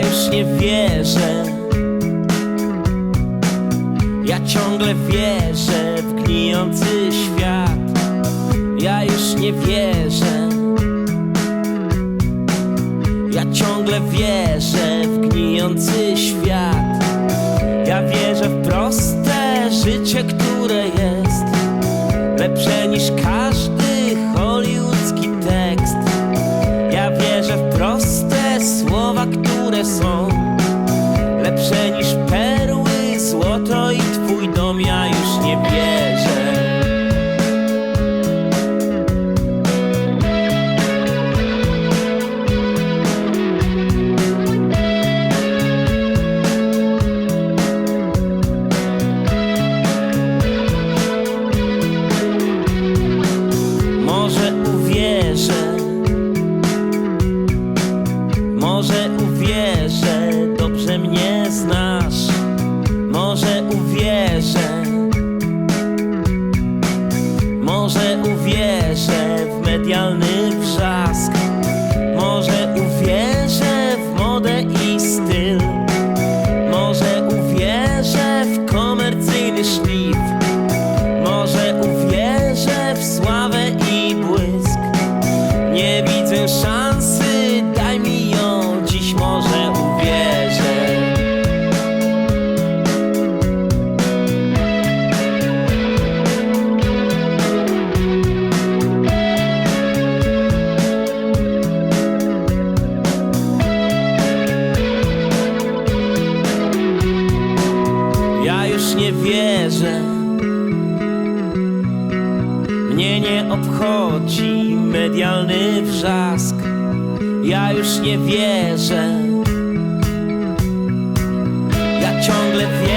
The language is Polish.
już nie wierzę. Ja ciągle wierzę w gnijący świat. Ja już nie wierzę. Ja ciągle wierzę w gnijący świat. Ja wierzę w proste życie, które jest lepsze niż każdy które są lepsze niż hermosa wierzę. Mnie nie obchodzi medialny wrzask. Ja już nie wierzę. Ja ciągle wierzę.